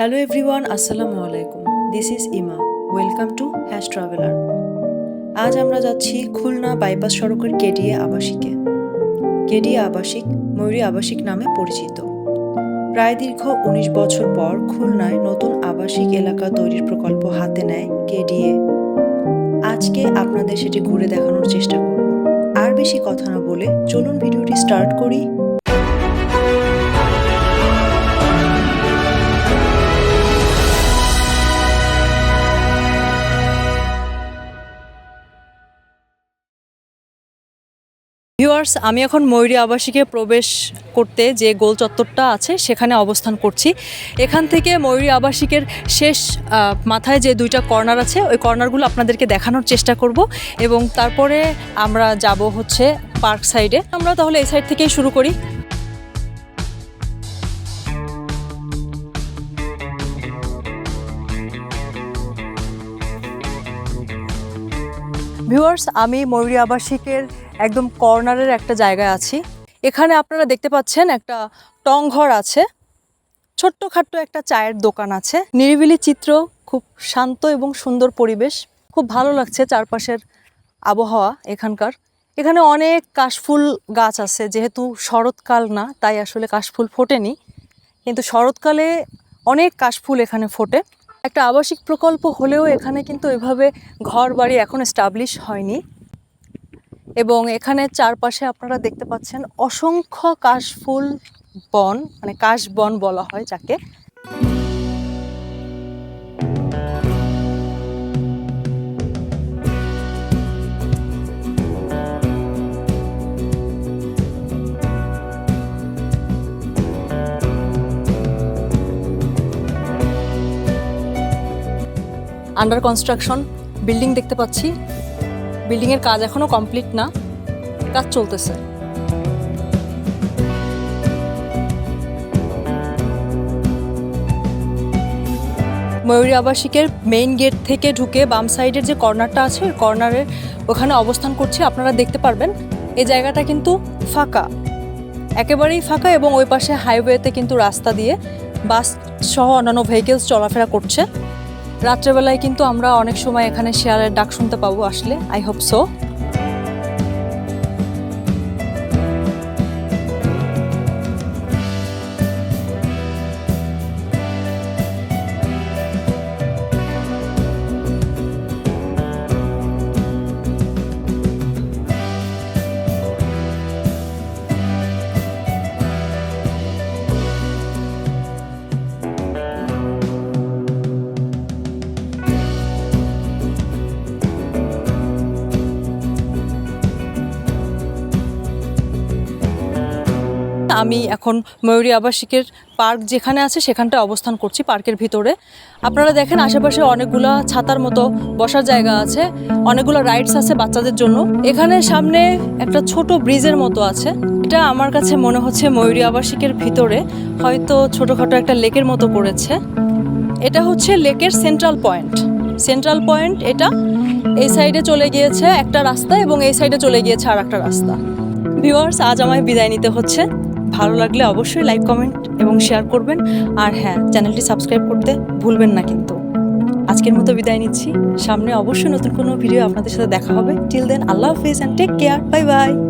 Hello everyone আসসালামু আলাইকুম this is Ima welcome to hash traveller আজ আমরা যাচ্ছি খুলনা বাইপাস সড়কের কেডিএ আবাসিকে। কেডিএ আবাসিক ময়ূরী আবাসিক নামে পরিচিত। প্রায় দীর্ঘ উনিশ বছর পর খুলনায় নতুন আবাসিক এলাকা তৈরির প্রকল্প হাতে নেয় কেডিএ। আজকে আপনাদের সেটি ঘুরে দেখানোর চেষ্টা করব। আর বেশি কথা না বলে চলুন ভিডিওটি স্টার্ট করি। ভিউয়ার্স আমি এখন ময়ূরী আবাসিকে প্রবেশ করতে যে গোল চত্বরটা আছে, সেখানে অবস্থান করছি। এখান থেকে ময়ূরী আবাসিকের শেষ মাথায় যে দুইটা কর্নার আছে, ওই কর্নারগুলো আপনাদেরকে দেখানোর চেষ্টা করব এবং তারপরে আমরা যাব হচ্ছে পার্ক সাইডে। আমরা তাহলে এই সাইড থেকেই শুরু করি। ভিউয়ার্স আমি ময়ূরী আবাসিকের একদম কর্নারের একটা জায়গায় আছি। এখানে আপনারা দেখতে পাচ্ছেন একটা টং ঘর আছে। ছোট্টখাট্ট একটা চায়ের দোকান আছে। নিরিবিলি চিত্র, খুব শান্ত এবং সুন্দর পরিবেশ। খুব ভালো লাগছে চারপাশের আবহাওয়া এখানকার। এখানে অনেক কাশফুল গাছ আছে, যেহেতু শরৎকাল না, তাই আসলে কাশফুল ফোটেনি। কিন্তু শরৎকালে অনেক কাশফুল এখানে ফোটে। একটা আবাসিক প্রকল্প হলেও এখানে কিন্তু এভাবে ঘর বাড়ি এখন এস্টাবলিশ হয়নি। এবং এখানে চারপাশে আপনারা দেখতে পাচ্ছেন অসংখ্য কাশফুল বন মানে কাশ বন বলা হয় যাকে। আন্ডার কনস্ট্রাকশন বিল্ডিং দেখতে পাচ্ছি। বিল্ডিংয়ের কাজ এখনও কমপ্লিট না। কাজ চলতেছে। ময়ূরী আবাসিকের মেইন গেট থেকে ঢুকে বাম সাইডের যে কর্নারটা আছে কর্নারের ওখানে অবস্থান করছি। আপনারা দেখতে পারবেন, এই জায়গাটা কিন্তু ফাঁকা। একেবারেই ফাঁকা এবং ওই পাশে হাইওয়েতে কিন্তু রাস্তা দিয়ে বাস সহ অন্যান্য ভেহিকেলস চলাফেরা করছে। রাত্রেবেলায় কিন্তু আমরা অনেক সময় এখানে শেয়ারের ডাক শুনতে পাবো আসলে আই হোপ সো আমি এখন ময়ূরী আবাসিকের পার্ক যেখানে আছে সেখানটা অবস্থান করছি পার্কের ভিতরে। আপনারা দেখেন আশেপাশে অনেকগুলা ছাতার মতো বসার জায়গা আছে অনেকগুলো রাইডস আছে বাচ্চাদের জন্য। এখানে সামনে একটা ছোট ব্রিজের মতো আছে। এটা আমার কাছে মনে হচ্ছে ময়ূরী আবাসিকের ভিতরে হয়তো ছোটোখাটো একটা লেকের মতো করেছে এটা হচ্ছে লেকের সেন্ট্রাল পয়েন্ট। সেন্ট্রাল পয়েন্ট এটা এই সাইডে চলে গিয়েছে একটা রাস্তা এবং এই সাইডে চলে গিয়েছে আর একটা রাস্তা। ভিউয়ার্স আজ আমায় বিদায় নিতে হচ্ছে। ভালো লাগলে অবশ্যই লাইক কমেন্ট এবং শেয়ার করবেন। আর হ্যাঁ চ্যানেলটি সাবস্ক্রাইব করতে ভুলবেন না কিন্তু। আজকের মতো বিদায় নিচ্ছি। সামনে অবশ্যই নতুন কোনো ভিডিও আপনাদের সাথে দেখা হবে। টিল দেন আল্লাহ হাফিজ and take care bye bye